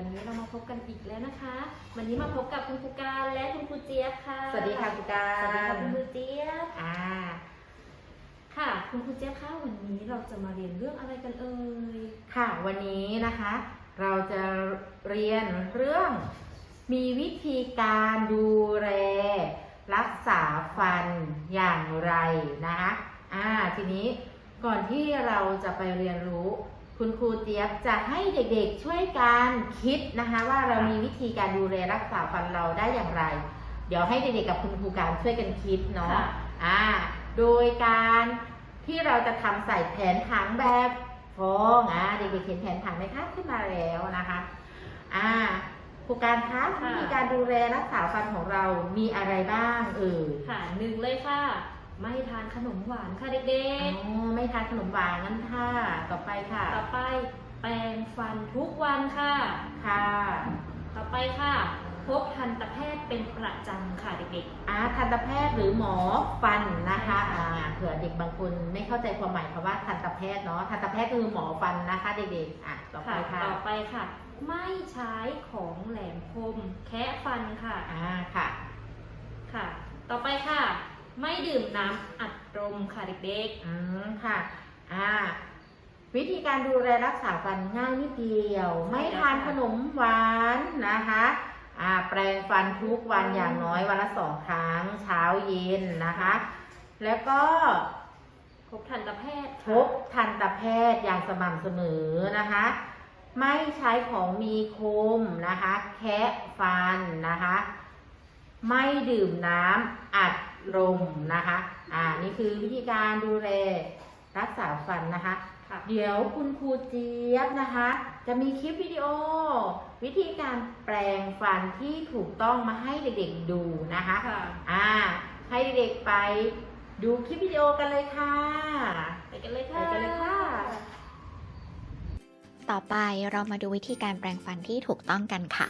อีกแล้วนะคะ วันนี้มาพบกับคุณครูการและคุณครูเจี๊ยบค่ะ สวัสดีค่ะครูกาสวัสดีค่ะรคุณครูเจี๊ยบอ่าค่ะ คุณครูเจี๊ยบคะวันนี้เราจะมาเรียนเรื่องอะไรกันเอ่ยค่ะ วันนี้นะคะ เราจะเรียนเรื่อง มีวิธีการดูแลรักษาฟันอย่างไรนะคะอ่าทีนี้ก่อนที่เราจะไปเรียนรู้ คุณครูเจี๊ยบจะให้เด็กๆช่วยกันคิดนะคะ ว่าเรามีวิธีการดูแลรักษาฟันเราได้อย่างไร เดี๋ยวให้เด็กๆกับคุณครูการช่วยกันคิดเนาะค่ะอ่าโดยการที่เราจะทำใส่แผนผังแบบฟองอ่าเด็กๆเห็นแผนผังไหมคะขึ้นมาแล้วนะคะอ่าครูการคะค่ะ วิธีการดูแลรักษาฟันของเรามีอะไรบ้างเอ่ย ค่ะหนึ่งเลยค่ะ ไม่ทานขนมหวานค่ะเด็อ๋กอไม่ทานขนมหวานงั้นค่ะ ต่อไปค่ะ ๆ ต่อไปแปรงฟันทุกวันค่ะ ค่ะ ต่อไปค่ะ พบทันตแพทย์เป็นประจำค่ะเด็กอาทันตแพทย์หรือหมอฟันนะคะอ่าเผื่อเด็กบางคนไม่เข้าใจความหมายคำว่าทันตแพทย์เนาะทันตแพทย์คือหมอฟันนะคะเด็กๆอะต่อๆไปค่ะ ค่ะต่อไปค่ะ ไม่ใช้ของแหลมคมแคะฟันค่ะ อ่าค่ะ ค่ะ ต่อไปค่ะ ไม่ดื่มน้ำอัดลมค่ะเด็กอืมค่ะ อ่า วิธีการดูแลรักษาฟันง่ายนิดเดียว ไม่ทานขนมหวานนะคะ อ่า แปรงฟันทุกวันอย่างน้อยวันละสองครั้งเช้าเย็นนะคะ แล้วก็ๆพบทันตแพทย์พค่ะบทันตแพทย์อย่างสม่ำเสมอนะคะ ไม่ใช้ของมีคมนะคะ แคะฟันนะคะ ไม่ดื่มน้ำอัด ลมนะคะ อ่า นี่คือวิธีการดูแลรักษาฟันนะคะค่ะเดี๋ยวคุณครูเจี๊ยบนะคะ จะมีคลิปวิดีโอ วิธีการแปลงฟันที่ถูกต้องมาให้เด็กๆดูนะคะค่ะอ่า ให้เด็กๆไปดูคลิปวิดีโอกันเลยค่ะ ไปกันเลยไปค่ะกันเลยค่ะ ต่อไปเรามาดูวิธีการแปรงฟันที่ถูกต้องกันค่ะ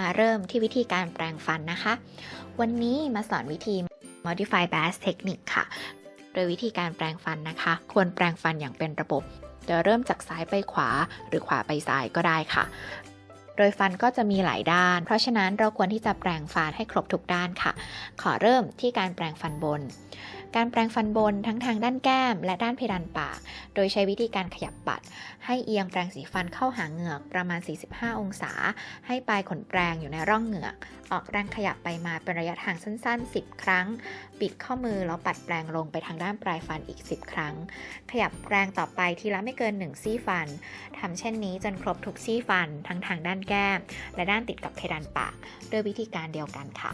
มาเริ่มที่วิธีการแปรงฟันนะคะ วันนี้มาสอนวิธี modify bass technique ค่ะ โดยวิธีการแปลงฟันนะคะ ควรแปลงฟันอย่างเป็นระบบโดยเริ่มจากซ้ายไปขวาหรือขวาไปซ้ายก็ได้ค่ะ โดยฟันก็จะมีหลายด้าน เพราะฉะนั้นเราควรที่จะแปลงฟันให้ครบทุกด้านค่ะ ขอเริ่มที่การแปลงฟันบน การแปรงฟันบนทั้งทางด้านแก้ม และด้านเพดานปาก โดยใช้วิธีการขยับปัด ให้เอียงแปรงสีฟันเข้าหาเหงือกประมาณ 45 องศา ให้ปลายขนแปรงอยู่ในร่องเหงือก ออกแรงขยับไปมาเป็นระยะทางสั้น ๆ 10 ครั้ง ปิดข้อมือแล้วปัดแปรงลงไปทางด้านปลายฟันอีก 10 ครั้ง ขยับแปรงต่อไปทีละไม่เกิน 1 ซี่ฟันทำเช่นนี้จนครบทุกซี่ฟันทั้งทางด้านแก้ม และด้านติดกับเพดานปากโดยวิธีการเดียวกันค่ะ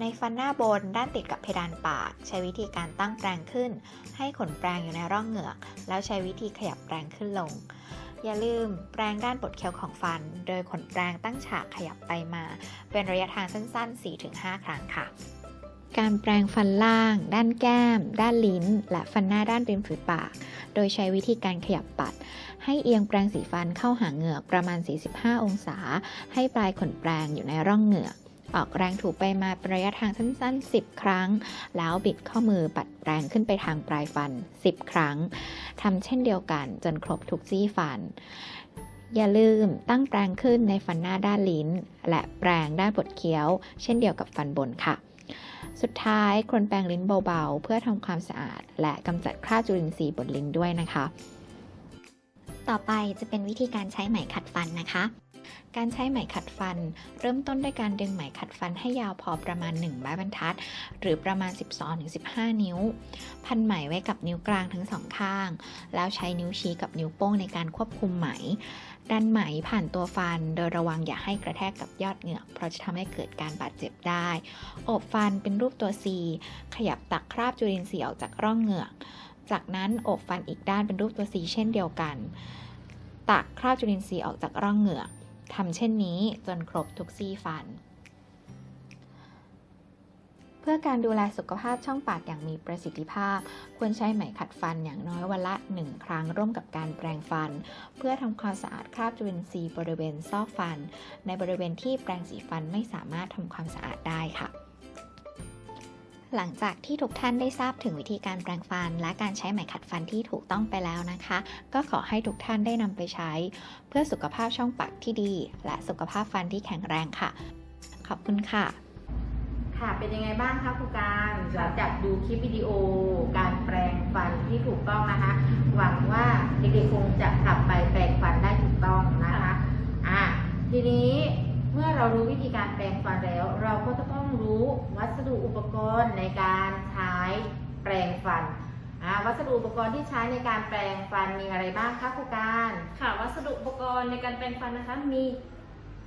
ในฟันหน้าบนด้านติดกับเพดานปาก ใช้วิธีการตั้งแปรงขึ้น ให้ขนแปรงอยู่ในร่องเหงือก แล้วใช้วิธีขยับแปรงขึ้นลง อย่าลืมแปรงด้านบดเคี้ยวของฟัน โดยขนแปรงตั้งฉากขยับไปมา เป็นระยะทางสั้นๆ 4-5 ครั้งค่ะการแปรงฟันล่าง ด้านแก้ม ด้านลิ้น และฟันหน้าด้านริมฝีปาก โดยใช้วิธีการขยับปัด ให้เอียงแปรงสีฟันเข้าหาเหงือกประมาณ 45 องศา ให้ปลายขนแปรงอยู่ในร่องเหงือก ออกแรงถูไปมาเป็นระยะทางสั้น ๆ 10 ครั้ง แล้วบิดข้อมือปัดแรงขึ้นไปทางปลายฟัน 10 ครั้งทำเช่นเดียวกันจนครบทุกซี่ฟันอย่าลืมตั้งแปรงขึ้นในฟันหน้าด้านลิ้น และแปรงด้านบดเคี้ยว เช่นเดียวกับฟันบนค่ะ สุดท้ายควรแปรงลิ้นเบาๆ เพื่อทำความสะอาด และกำจัดคราบจุลินทรีย์บนลิ้นด้วยนะคะ ต่อไปจะเป็นวิธีการใช้ไหมขัดฟันนะคะ การใช้ไหมขัดฟัน เริ่มต้นด้วยการดึงไหมขัดฟันให้ยาวพอประมาณ 1 ไม้บรรทัด หรือประมาณ 12-15 นิ้ว พันไหมไว้กับนิ้วกลางทั้งสองข้าง แล้วใช้นิ้วชี้กับนิ้วโป้งในการควบคุมไหม ดันไหมผ่านตัวฟัน โดยระวังอย่าให้กระแทกกับยอดเหงือกเพราะจะทำให้เกิดการบาดเจ็บได้อบฟันเป็นรูปตัว C ขยับตักคราบจุลินทรีย์ออกจากร่องเหงือก จากนั้นอบฟันอีกด้านเป็นรูปตัว C เช่นเดียวกัน ตักคราบจุลินทรีย์ออกจากร่องเหงือกทำเช่นนี้จนครบทุกซี่ฟัน เพื่อการดูแลสุขภาพช่องปากอย่างมีประสิทธิภาพ ควรใช้ไหมขัดฟันอย่างน้อยวันละ 1 ครั้งร่วมกับการแปรงฟัน เพื่อทำความสะอาดคราบจุลินทรีย์บริเวณซอกฟัน ในบริเวณที่แปรงสีฟันไม่สามารถทำความสะอาดได้ค่ะ หลังจากที่ทุกท่านได้ทราบถึงวิธีการแปรงฟัน และการใช้ไหมขัดฟันที่ถูกต้องไปแล้วนะคะ ก็ขอให้ทุกท่านได้นำไปใช้ เพื่อสุขภาพช่องปากที่ดี และสุขภาพฟันที่แข็งแรงค่ะ ขอบคุณค่ะ ค่ะ เป็นยังไงบ้างคะครูการหลังจากดูคลิปวิดีโอ การแปรงฟันที่ถูกต้องนะคะ หวังว่าเด็กๆคงจะกลับไปแปรงฟันได้ถูกต้องนะคะ อะทีนี้ เมื่อเรารู้วิธีการแปรงฟันแล้ว เราก็จะต้องรู้วัสดุอุปกรณ์ในการใช้แปรงฟันอะวัสดุอุปกรณ์ที่ใช้ในการแปรงฟันมีอะไรบ้างคะครูการค่ะ วัสดุอุปกรณ์ในการแปรงฟันนะคะมี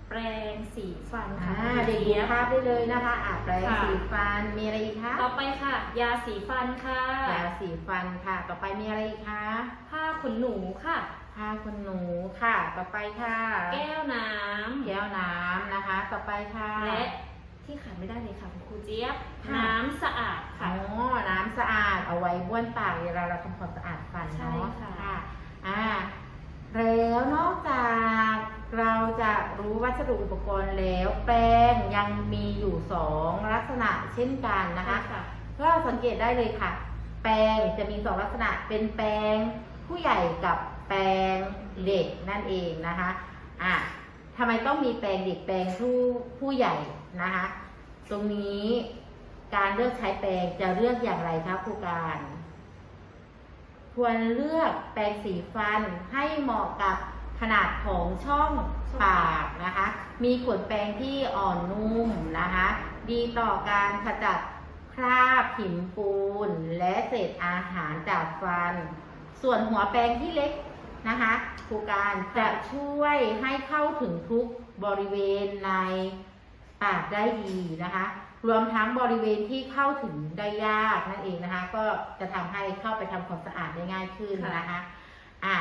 แปรงสีฟันอ่าค่ะเด็กดูภาพได้เลยนะคะอะแปรงค่ะสีฟันมีอะไรอีกคะต่อไปค่ะ ยาสีฟันค่ะยาสีฟันค่ะ ต่อไปมีอะไรอีกคะผ้าขนหนูค่ะ ผ้าขนหนูค่ะ ต่อไปค่ะ แก้วน้ำแก้วน้ำนะคะ ต่อไปค่ะ และที่ขาดไม่ได้เลยค่ะคุณครูเจี๊ยบ ค่ะ น้ำสะอาดอ๋ค่ะอน้ำสะอาดเอาไว้บ้วนปากเวลาเราทำความสะอาดฟันใช่เนาะค่ะ อ่าแล้วนอกจากเราจะรู้วัสดุอุปกรณ์แล้ว แป้งยังมีอยู่สองลักษณะเช่นกันนะคะ ค่ะ ก็สังเกตได้เลยค่ะ แปรงจะมีสองลักษณะเป็นแปรงผู้ใหญ่กับ แปรงเด็กนั่นเองนะคะอะทำไมต้องมีแปรงเด็กแปรงผู้ผู้ใหญ่นะคะ ตรงนี้การเลือกใช้แปรงจะเลือกอย่างไรคะครูการ ควรเลือกแปรงสีฟันให้เหมาะกับขนาดของช่องปากนะคะ มีขนแปรงที่อ่อนนุ่มนะคะ ดีต่อการขจัดคราบหินปูน และเศษอาหารจากฟัน ส่วนหัวแปรงที่เล็ก นะคะครูการจะช่วยให้เข้าถึงทุกบริเวณในปากได้ดีนะคะ รวมทั้งบริเวณที่เข้าถึงได้ยากนั่นเองนะคะ ก็จะทำให้เข้าไปทำความสะอาดได้ง่ายขึ้นนะคะอะ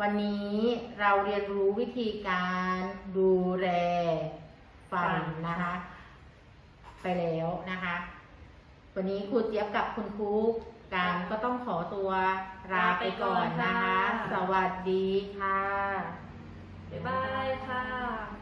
วันนี้เราเรียนรู้วิธีการดูแลฟันนะคะ ไปแล้วนะคะ วันนี้ครูเจี๊ยบกับคุณครู การก็ต้องขอตัวลาไปก่อนนะคะ สวัสดีค่ะ บ๊ายบายค่ะ